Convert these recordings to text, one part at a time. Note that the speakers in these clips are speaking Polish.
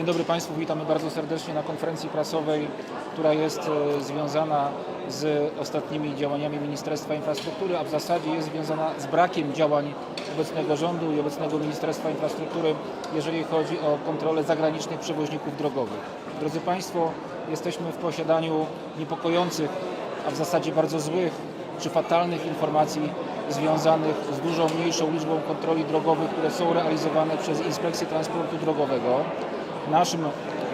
Dzień dobry Państwu, witamy bardzo serdecznie na konferencji prasowej, która jest e, związana z ostatnimi działaniami Ministerstwa Infrastruktury, a w zasadzie jest związana z brakiem działań obecnego rządu i obecnego Ministerstwa Infrastruktury, jeżeli chodzi o kontrolę zagranicznych przewoźników drogowych. Drodzy Państwo, jesteśmy w posiadaniu niepokojących, a w zasadzie bardzo złych czy fatalnych informacji związanych z dużo mniejszą liczbą kontroli drogowych, które są realizowane przez Inspekcję Transportu Drogowego. Naszym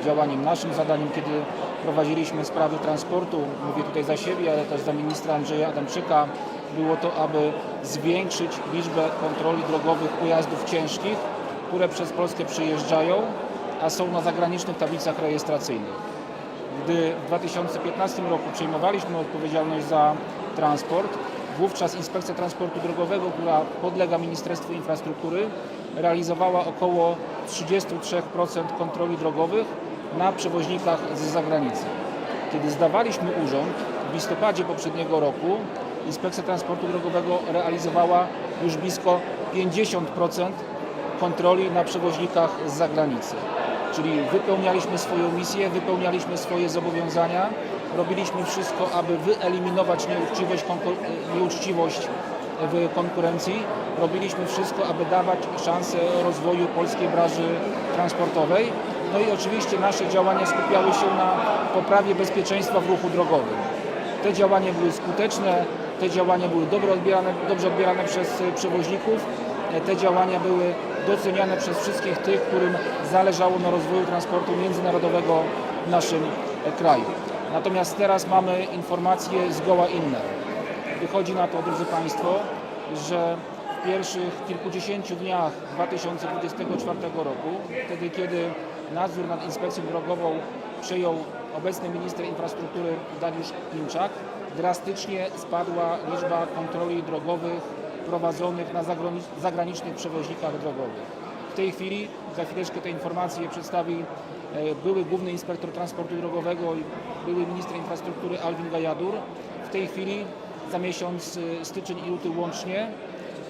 działaniem, naszym zadaniem, kiedy prowadziliśmy sprawy transportu, mówię tutaj za siebie, ale też za ministra Andrzeja Adamczyka, było to, aby zwiększyć liczbę kontroli drogowych pojazdów ciężkich, które przez Polskę przyjeżdżają, a są na zagranicznych tablicach rejestracyjnych. Gdy w 2015 roku przejmowaliśmy odpowiedzialność za transport, wówczas Inspekcja Transportu Drogowego, która podlega Ministerstwu Infrastruktury, realizowała około 33% kontroli drogowych na przewoźnikach z zagranicy. Kiedy zdawaliśmy urząd w listopadzie poprzedniego roku, Inspekcja Transportu Drogowego realizowała już blisko 50% kontroli na przewoźnikach z zagranicy. Czyli wypełnialiśmy swoją misję, wypełnialiśmy swoje zobowiązania, robiliśmy wszystko, aby wyeliminować nieuczciwość, konkur- nieuczciwość w konkurencji. Robiliśmy wszystko, aby dawać szansę rozwoju polskiej branży transportowej. No i oczywiście nasze działania skupiały się na poprawie bezpieczeństwa w ruchu drogowym. Te działania były skuteczne, te działania były dobrze odbierane, dobrze odbierane przez przewoźników, te działania były doceniane przez wszystkich tych, którym zależało na rozwoju transportu międzynarodowego w naszym kraju. Natomiast teraz mamy informacje zgoła inne. Wychodzi na to, drodzy Państwo, że w pierwszych kilkudziesięciu dniach 2024 roku, wtedy kiedy nadzór nad inspekcją drogową przejął obecny minister infrastruktury Dariusz Klimczak, drastycznie spadła liczba kontroli drogowych prowadzonych na zagrani- zagranicznych przewoźnikach drogowych. W tej chwili, za chwileczkę te informacje przedstawi e, były główny inspektor transportu drogowego i były minister infrastruktury Alvin Gajadur. W tej chwili za miesiąc e, styczeń i luty łącznie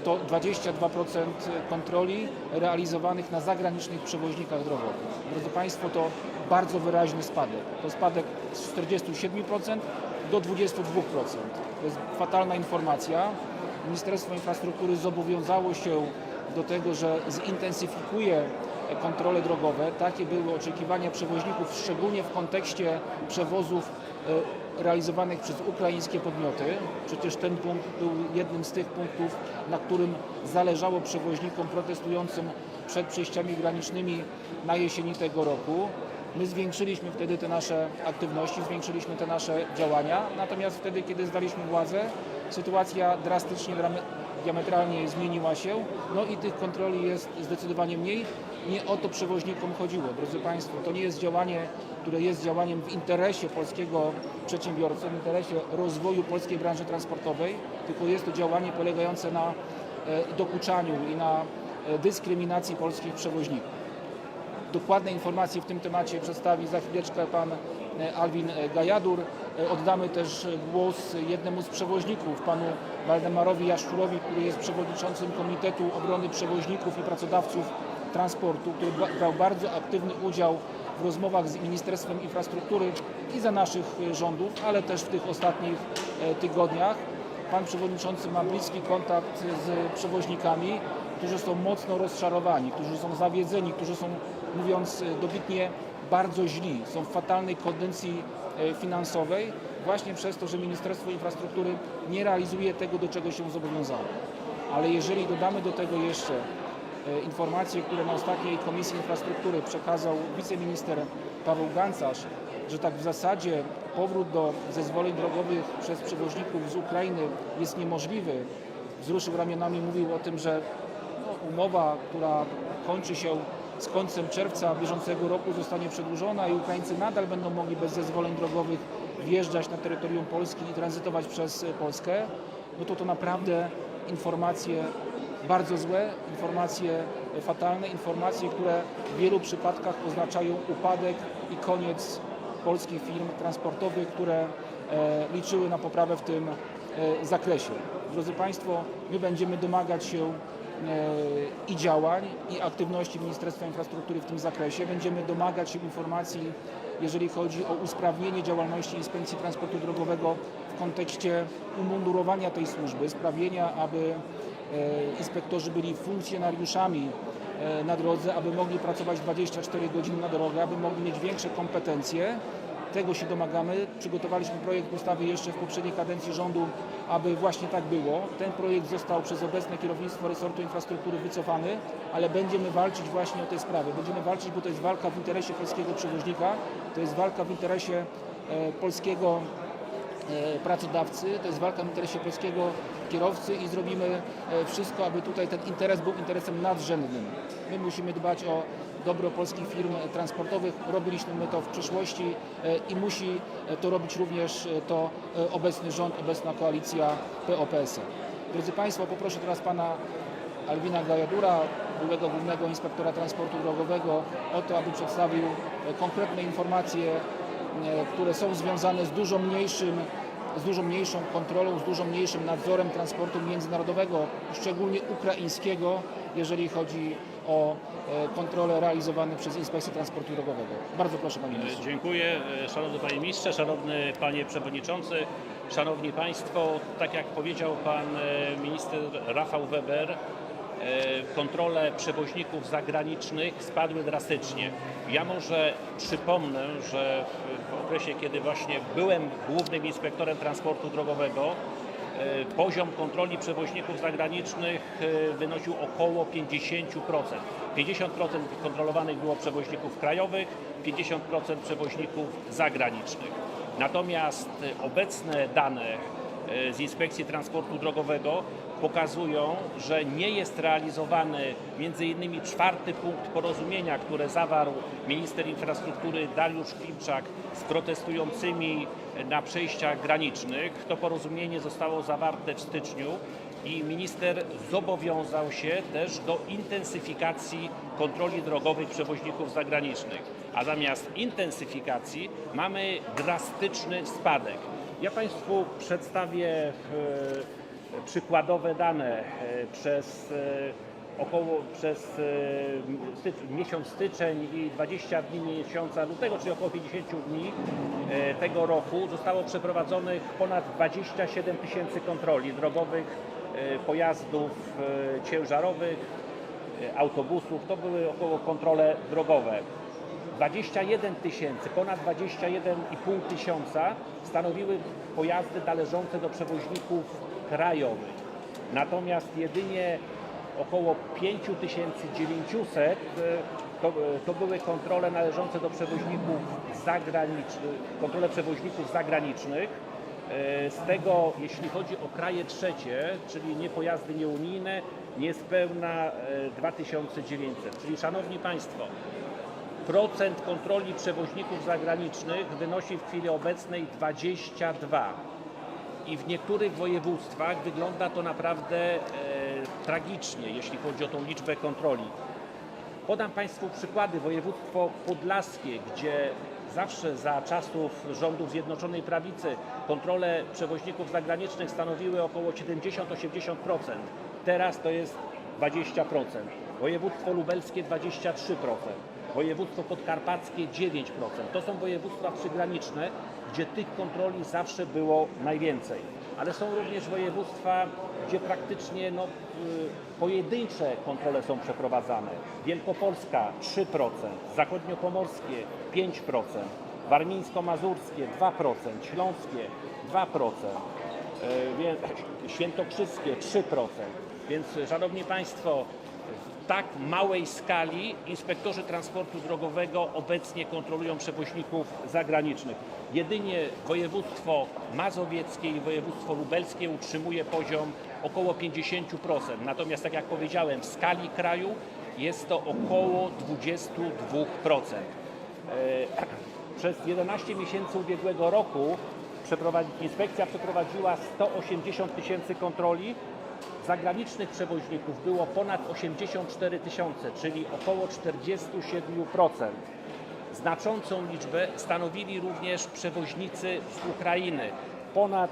to 22% kontroli realizowanych na zagranicznych przewoźnikach drogowych. Drodzy Państwo, to bardzo wyraźny spadek. To spadek z 47% do 22%. To jest fatalna informacja. Ministerstwo Infrastruktury zobowiązało się do tego, że zintensyfikuje kontrole drogowe. Takie były oczekiwania przewoźników, szczególnie w kontekście przewozów e, realizowanych przez ukraińskie podmioty. Przecież ten punkt był jednym z tych punktów, na którym zależało przewoźnikom protestującym przed przejściami granicznymi na jesieni tego roku. My zwiększyliśmy wtedy te nasze aktywności, zwiększyliśmy te nasze działania, natomiast wtedy, kiedy zdaliśmy władzę, sytuacja drastycznie, diametralnie zmieniła się, no i tych kontroli jest zdecydowanie mniej. Nie o to przewoźnikom chodziło, drodzy Państwo. To nie jest działanie, które jest działaniem w interesie polskiego przedsiębiorcy, w interesie rozwoju polskiej branży transportowej, tylko jest to działanie polegające na e, dokuczaniu i na e, dyskryminacji polskich przewoźników. Dokładne informacje w tym temacie przedstawi za chwileczkę pan e, Alwin Gajadur. E, Oddamy też głos jednemu z przewoźników, panu Waldemarowi Jaszczurowi, który jest przewodniczącym Komitetu Obrony Przewoźników i Pracodawców Transportu, który bra- brał bardzo aktywny udział w rozmowach z Ministerstwem Infrastruktury i za naszych e, rządów, ale też w tych ostatnich e, tygodniach. Pan przewodniczący ma bliski kontakt z przewoźnikami, którzy są mocno rozczarowani, którzy są zawiedzeni, którzy są, mówiąc dobitnie, bardzo źli, są w fatalnej kondycji finansowej właśnie przez to, że Ministerstwo Infrastruktury nie realizuje tego, do czego się zobowiązało. Ale jeżeli dodamy do tego jeszcze e, informacje, które na ostatniej Komisji Infrastruktury przekazał wiceminister Paweł Gancarz, że tak w zasadzie powrót do zezwoleń drogowych przez przewoźników z Ukrainy jest niemożliwy. Wzruszył ramionami, mówił o tym, że no, umowa, która kończy się z końcem czerwca bieżącego roku zostanie przedłużona i Ukraińcy nadal będą mogli bez zezwoleń drogowych wjeżdżać na terytorium Polski i tranzytować przez Polskę, no to to naprawdę informacje bardzo złe, informacje fatalne, informacje, które w wielu przypadkach oznaczają upadek i koniec polskich firm transportowych, które e, liczyły na poprawę w tym e, zakresie. Drodzy Państwo, my będziemy domagać się i działań, i aktywności Ministerstwa Infrastruktury w tym zakresie. Będziemy domagać się informacji, jeżeli chodzi o usprawnienie działalności Inspekcji Transportu Drogowego w kontekście umundurowania tej służby, sprawienia, aby e, inspektorzy byli funkcjonariuszami e, na drodze, aby mogli pracować 24 godziny na drogę, aby mogli mieć większe kompetencje. Tego się domagamy. Przygotowaliśmy projekt ustawy jeszcze w poprzedniej kadencji rządu, aby właśnie tak było. Ten projekt został przez obecne kierownictwo resortu infrastruktury wycofany, ale będziemy walczyć właśnie o te sprawy. Będziemy walczyć, bo to jest walka w interesie polskiego przewoźnika, to jest walka w interesie e, polskiego e, pracodawcy, to jest walka w interesie polskiego kierowcy i zrobimy e, wszystko, aby tutaj ten interes był interesem nadrzędnym. My musimy dbać o dobro polskich firm transportowych. Robiliśmy my to w przeszłości e, i musi e, to robić również e, to e, obecny rząd, obecna koalicja PO-PSL. Drodzy Państwo, poproszę teraz Pana Alwina Gajadura, byłego głównego inspektora transportu drogowego, o to, aby przedstawił e, konkretne informacje, e, które są związane z dużo mniejszym z dużo mniejszą kontrolą, z dużo mniejszym nadzorem transportu międzynarodowego, szczególnie ukraińskiego, jeżeli chodzi o e, kontrole realizowane przez Inspekcję Transportu Drogowego. Bardzo proszę Panie Ministrze. Dziękuję. E, Szanowny Panie Ministrze, Szanowny Panie Przewodniczący, Szanowni Państwo. Tak jak powiedział Pan e, Minister Rafał Weber, kontrole przewoźników zagranicznych spadły drastycznie. Ja może przypomnę, że w- okresie, kiedy właśnie byłem głównym inspektorem transportu drogowego, poziom kontroli przewoźników zagranicznych e, wynosił około 50%. 50% kontrolowanych było przewoźników krajowych, 50% przewoźników zagranicznych. Natomiast e, obecne dane e, z Inspekcji Transportu Drogowego pokazują, że nie jest realizowany między innymi czwarty punkt porozumienia, które zawarł minister infrastruktury Dariusz Klimczak z protestującymi na przejściach granicznych. To porozumienie zostało zawarte w styczniu i minister zobowiązał się też do intensyfikacji kontroli drogowych przewoźników zagranicznych. A zamiast intensyfikacji mamy drastyczny spadek. Ja Państwu przedstawię e, przykładowe dane e, przez e, około przez e, miesiąc styczeń i 20 dni miesiąca lutego, czyli około 50 dni tego roku zostało przeprowadzonych ponad 27 tysięcy kontroli drogowych pojazdów ciężarowych, autobusów. To były około kontrole drogowe. 21 tysięcy, ponad 21,5 tysiąca stanowiły pojazdy należące do przewoźników krajowych. Natomiast jedynie około 5900 e, to, e, to były kontrole należące do przewoźników zagranicznych, kontrole przewoźników zagranicznych. E, Z tego, jeśli chodzi o kraje trzecie, czyli nie pojazdy nieunijne, niespełna e, 2900. Czyli Szanowni Państwo, procent kontroli przewoźników zagranicznych wynosi w chwili obecnej 22 i w niektórych województwach wygląda to naprawdę e, tragicznie, jeśli chodzi o tą liczbę kontroli. Podam Państwu przykłady. Województwo podlaskie, gdzie zawsze za czasów rządów Zjednoczonej Prawicy kontrole przewoźników zagranicznych stanowiły około 70-80%. Teraz to jest 20%. Województwo lubelskie 23%. Województwo podkarpackie 9%. To są województwa przygraniczne, gdzie tych kontroli zawsze było najwięcej. Ale są również województwa, gdzie praktycznie no, y, pojedyncze kontrole są przeprowadzane. Wielkopolska 3%, zachodniopomorskie 5%, warmińsko-mazurskie 2%, śląskie 2%, y, świętokrzyskie 3%. Więc Szanowni Państwo, tak małej skali inspektorzy transportu drogowego obecnie kontrolują przewoźników zagranicznych. Jedynie województwo mazowieckie i województwo lubelskie utrzymuje poziom około 50%. Natomiast tak jak powiedziałem, w skali kraju jest to około 22%. E, Przez 11 miesięcy ubiegłego roku inspekcja przeprowadziła 180 tysięcy kontroli. Zagranicznych przewoźników było ponad 84 tysiące, czyli około 47%. Znaczącą liczbę stanowili również przewoźnicy z Ukrainy. ponad,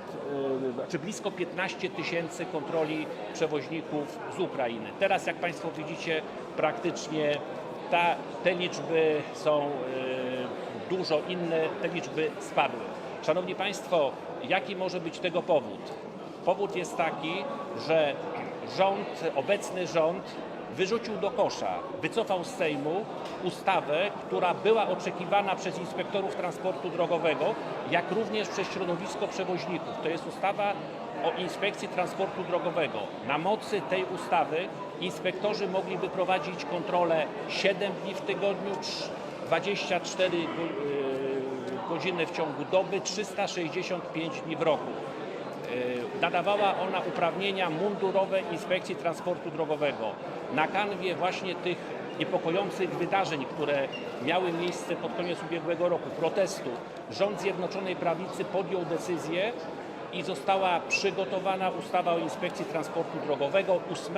e, znaczy blisko 15 tysięcy kontroli przewoźników z Ukrainy. Teraz, jak Państwo widzicie, praktycznie ta, te liczby są e, dużo inne, te liczby spadły. Szanowni Państwo, jaki może być tego powód? Powód jest taki, że rząd, obecny rząd wyrzucił do kosza, wycofał z Sejmu ustawę, która była oczekiwana przez inspektorów transportu drogowego, jak również przez środowisko przewoźników. To jest ustawa o inspekcji transportu drogowego. Na mocy tej ustawy inspektorzy mogliby prowadzić kontrolę 7 dni w tygodniu, trz- 24 go- yy, godziny w ciągu doby, 365 dni w roku. Nadawała ona uprawnienia mundurowe Inspekcji Transportu Drogowego. Na kanwie właśnie tych niepokojących wydarzeń, które miały miejsce pod koniec ubiegłego roku, protestu, rząd Zjednoczonej Prawicy podjął decyzję i została przygotowana ustawa o Inspekcji Transportu Drogowego. 8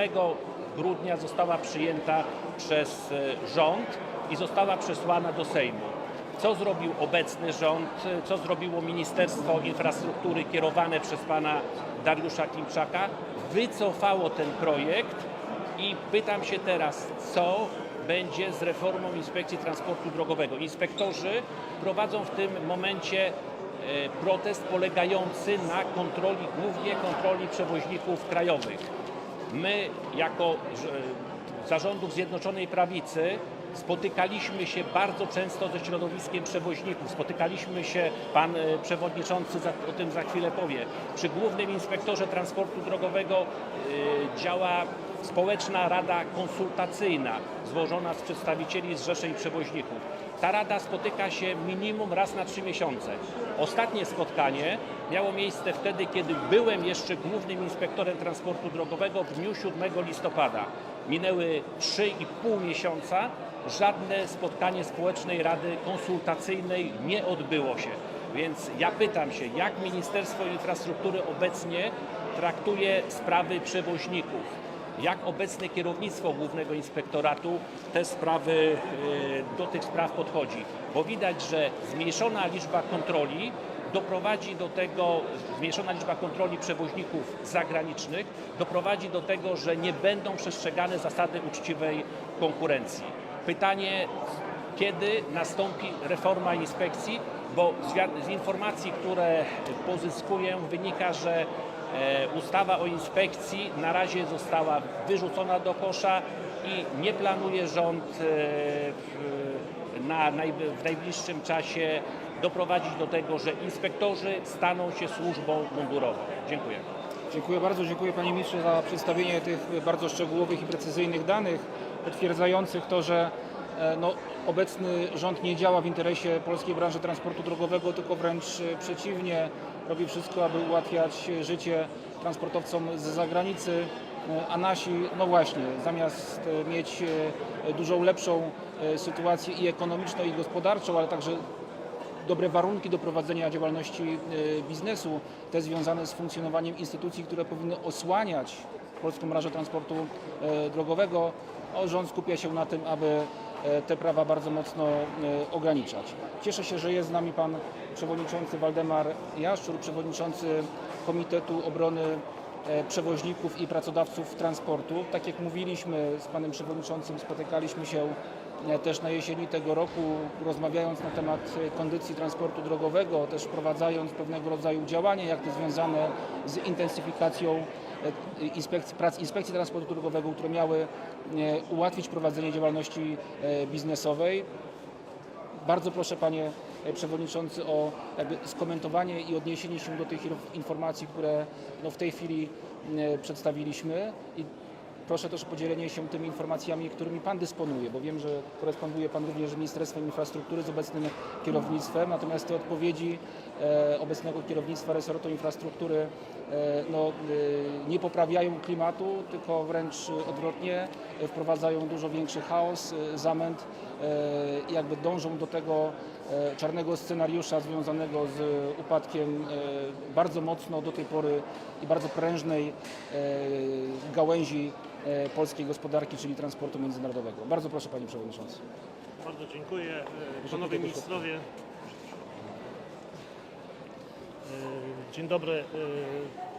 grudnia została przyjęta przez e, rząd i została przesłana do Sejmu. Co zrobił obecny rząd, co zrobiło Ministerstwo Infrastruktury kierowane przez pana Dariusza Klimczaka? Wycofało ten projekt i pytam się teraz, co będzie z reformą Inspekcji Transportu Drogowego. Inspektorzy prowadzą w tym momencie e, protest polegający na kontroli, głównie kontroli przewoźników krajowych. My jako że- zarządów Zjednoczonej Prawicy spotykaliśmy się bardzo często ze środowiskiem przewoźników. Spotykaliśmy się, pan e, przewodniczący o tym za chwilę powie, przy głównym inspektorze transportu drogowego e, działa społeczna rada konsultacyjna złożona z przedstawicieli zrzeszeń przewoźników. Ta rada spotyka się minimum raz na trzy miesiące. Ostatnie spotkanie miało miejsce wtedy, kiedy byłem jeszcze głównym inspektorem transportu drogowego w dniu 7 listopada. Minęły 3,5 miesiąca, żadne spotkanie społecznej rady konsultacyjnej nie odbyło się. Więc ja pytam się, jak Ministerstwo Infrastruktury obecnie traktuje sprawy przewoźników? Jak obecne kierownictwo Głównego Inspektoratu te sprawy, e, do tych spraw podchodzi? Bo widać, że zmniejszona liczba kontroli doprowadzi do tego, zmniejszona liczba kontroli przewoźników zagranicznych doprowadzi do tego, że nie będą przestrzegane zasady uczciwej konkurencji. Pytanie, kiedy nastąpi reforma inspekcji, bo z, informacji, które pozyskuję, wynika, że e, ustawa o inspekcji na razie została wyrzucona do kosza i nie planuje rząd e, na, w najbliższym czasie doprowadzić do tego, że inspektorzy staną się służbą mundurową. Dziękuję. Dziękuję bardzo, dziękuję Panie Ministrze za przedstawienie tych bardzo szczegółowych i precyzyjnych danych potwierdzających to, że e, no, obecny rząd nie działa w interesie polskiej branży transportu drogowego, tylko wręcz e, przeciwnie, robi wszystko, aby ułatwiać życie transportowcom z zagranicy, e, a nasi, no właśnie, zamiast mieć dużą lepszą sytuację i ekonomiczną, i gospodarczą, ale także dobre warunki do prowadzenia działalności e, biznesu, te związane z funkcjonowaniem instytucji, które powinny osłaniać polską branżę transportu e, drogowego, o, rząd skupia się na tym, aby e, te prawa bardzo mocno ograniczać. Cieszę się, że jest z nami pan przewodniczący Waldemar Jaszczur, przewodniczący Komitetu Obrony przewoźników i pracodawców transportu. Tak jak mówiliśmy z panem przewodniczącym, spotykaliśmy się też na jesieni tego roku, rozmawiając na temat e, kondycji transportu drogowego, też wprowadzając pewnego rodzaju działania, jak to związane z intensyfikacją e, inspekcji, prac Inspekcji Transportu Drogowego, które miały e, ułatwić prowadzenie działalności biznesowej. Bardzo proszę Panie Przewodniczący o skomentowanie i odniesienie się do tych inf- informacji, które no, w tej chwili przedstawiliśmy. I proszę też o podzielenie się tymi informacjami, którymi Pan dysponuje, bo wiem, że koresponduje Pan również z Ministerstwem Infrastruktury, z obecnym kierownictwem, natomiast te odpowiedzi e, obecnego kierownictwa resortu infrastruktury no, e, nie poprawiają klimatu, tylko wręcz odwrotnie, e, wprowadzają dużo większy chaos, e, zamęt e, i jakby dążą do tego e, czarnego scenariusza związanego z upadkiem e, bardzo mocno do tej pory i bardzo prężnej e, gałęzi e, polskiej gospodarki, czyli transportu międzynarodowego. Bardzo proszę Panie Przewodniczący. Bardzo dziękuję. E, Panowie ministrowie, Dzień dobry y,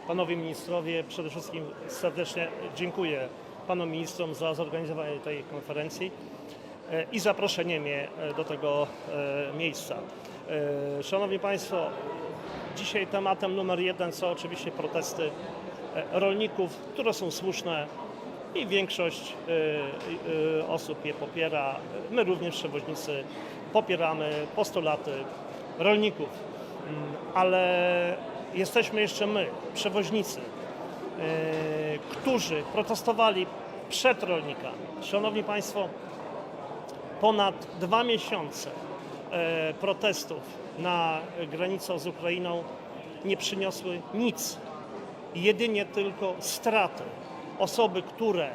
panowie ministrowie. Przede wszystkim serdecznie dziękuję panom ministrom za zorganizowanie tej konferencji y, i zaproszenie mnie do tego miejsca. Szanowni Państwo, dzisiaj tematem numer jeden są oczywiście protesty rolników, które są słuszne i większość osób je popiera. My również przewoźnicy popieramy postulaty rolników, ale jesteśmy jeszcze my, przewoźnicy, y, którzy protestowali przed rolnikami. Szanowni Państwo, ponad dwa miesiące e, protestów na granicę z Ukrainą nie przyniosły nic. Jedynie tylko straty. Osoby, które e,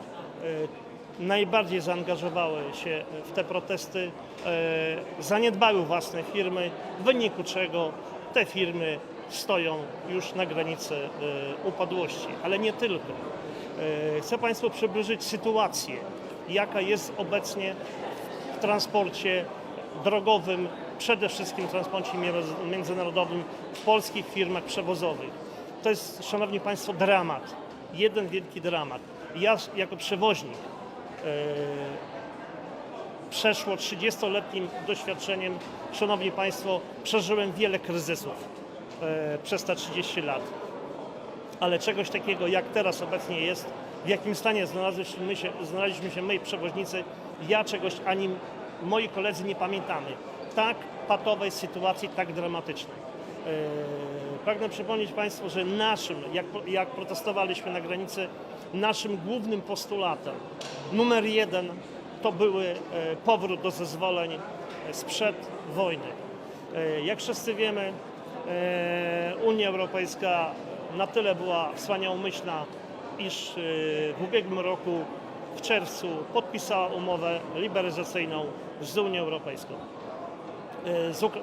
najbardziej zaangażowały się w te protesty, e, zaniedbały własne firmy, w wyniku czego te firmy stoją już na granicy e, upadłości. Ale nie tylko. E, Chcę Państwu przybliżyć sytuację, jaka jest obecnie w transporcie drogowym, przede wszystkim w transporcie między- międzynarodowym w polskich firmach przewozowych. To jest, Szanowni Państwo, dramat. Jeden wielki dramat. Ja jako przewoźnik przeszło 30-letnim doświadczeniem, Szanowni Państwo, przeżyłem wiele kryzysów e, przez te 30 lat ale czegoś takiego jak teraz obecnie jest, w jakim stanie znaleźliśmy się, znaleźliśmy się my, przewoźnicy, ja czegoś ani moi koledzy nie pamiętamy. Tak patowej sytuacji, tak dramatycznej. Eee, pragnę przypomnieć Państwu, że naszym, jak, jak protestowaliśmy na granicy, naszym głównym postulatem numer jeden to były e, powrót do zezwoleń e, sprzed wojny. E, Jak wszyscy wiemy, Unia Europejska na tyle była wspaniałomyślna, iż w ubiegłym roku w czerwcu podpisała umowę liberalizacyjną z Unią Europejską.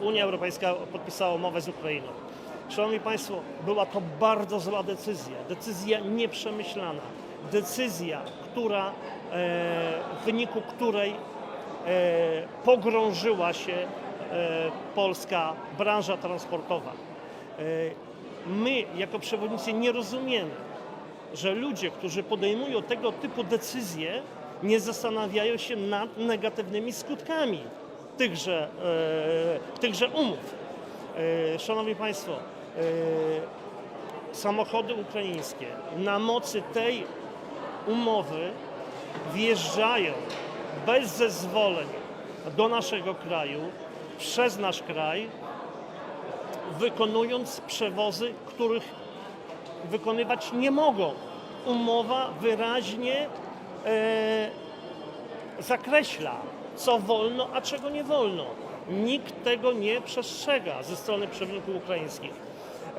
Unia Europejska podpisała umowę z Ukrainą. Szanowni Państwo, była to bardzo zła decyzja, decyzja nieprzemyślana, decyzja, która, e, w wyniku której e, pogrążyła się e, polska branża transportowa. My, jako przewodnicy, nie rozumiemy, że ludzie, którzy podejmują tego typu decyzje, nie zastanawiają się nad negatywnymi skutkami tychże, tychże umów. Szanowni Państwo, samochody ukraińskie na mocy tej umowy wjeżdżają bez zezwoleń do naszego kraju, przez nasz kraj, wykonując przewozy, których wykonywać nie mogą. Umowa wyraźnie e, zakreśla, co wolno, a czego nie wolno. Nikt tego nie przestrzega ze strony przewoźników ukraińskich.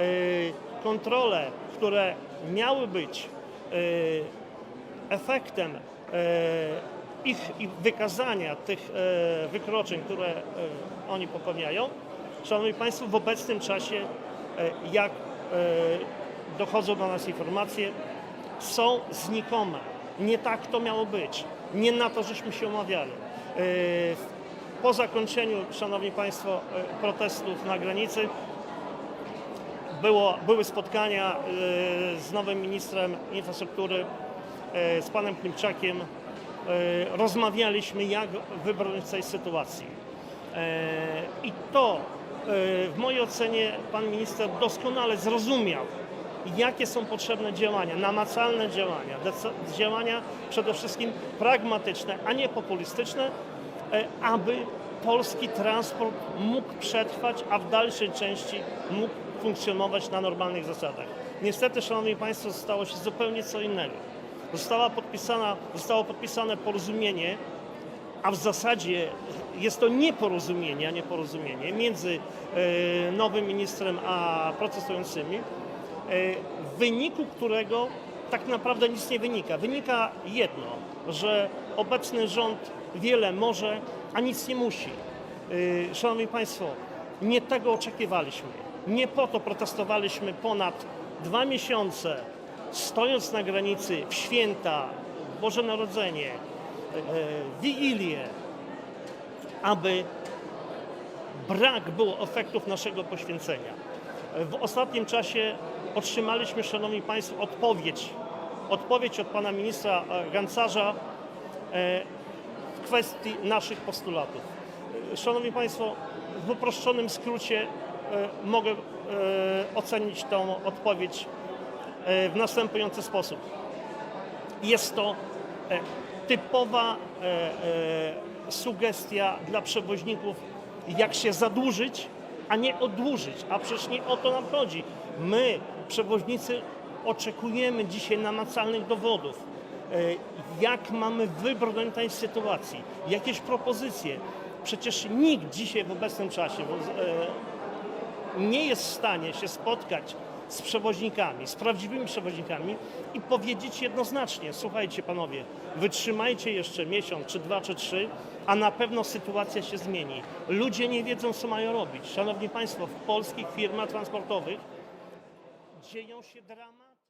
E, kontrole, które miały być e, efektem e, ich, wykazania tych wykroczeń, które oni popełniają, Szanowni Państwo, w obecnym czasie, jak dochodzą do nas informacje, są znikome. Nie tak to miało być. Nie na to żeśmy się umawiali. Po zakończeniu, Szanowni Państwo, protestów na granicy było, były spotkania e, z nowym ministrem infrastruktury, e, z panem Klimczakiem. E, Rozmawialiśmy, jak wybrnąć z tej sytuacji. I to w mojej ocenie pan minister doskonale zrozumiał, jakie są potrzebne działania, namacalne działania, działania przede wszystkim pragmatyczne, a nie populistyczne, aby polski transport mógł przetrwać, a w dalszej części mógł funkcjonować na normalnych zasadach. Niestety, Szanowni Państwo, stało się zupełnie co innego. Została podpisana, zostało podpisane porozumienie a w zasadzie jest to nieporozumienie, a nie porozumienie między e, nowym ministrem a protestującymi, e, w wyniku którego tak naprawdę nic nie wynika. Wynika jedno, że obecny rząd wiele może, a nic nie musi. E, Szanowni Państwo, nie tego oczekiwaliśmy. Nie po to protestowaliśmy ponad dwa miesiące, stojąc na granicy w święta, Boże Narodzenie, e, Wigilię, aby brak było efektów naszego poświęcenia. W ostatnim czasie otrzymaliśmy, Szanowni Państwo, odpowiedź. Odpowiedź od Pana Ministra Gancarza kwestii naszych postulatów. Szanowni Państwo, w uproszczonym skrócie e, mogę e, ocenić tą odpowiedź e, w następujący sposób. Jest to typowa sugestia dla przewoźników, jak się zadłużyć, a nie odłużyć. A przecież nie o to nam chodzi. My, przewoźnicy, oczekujemy dzisiaj namacalnych dowodów. E, Jak mamy wybrnąć tej sytuacji? Jakieś propozycje? Przecież nikt dzisiaj w obecnym czasie e, nie jest w stanie się spotkać z przewoźnikami, z prawdziwymi przewoźnikami i powiedzieć jednoznacznie, słuchajcie panowie, wytrzymajcie jeszcze miesiąc, czy dwa, czy trzy, a na pewno sytuacja się zmieni. Ludzie nie wiedzą, co mają robić. Szanowni Państwo, w polskich firmach transportowych dzieją się dramaty.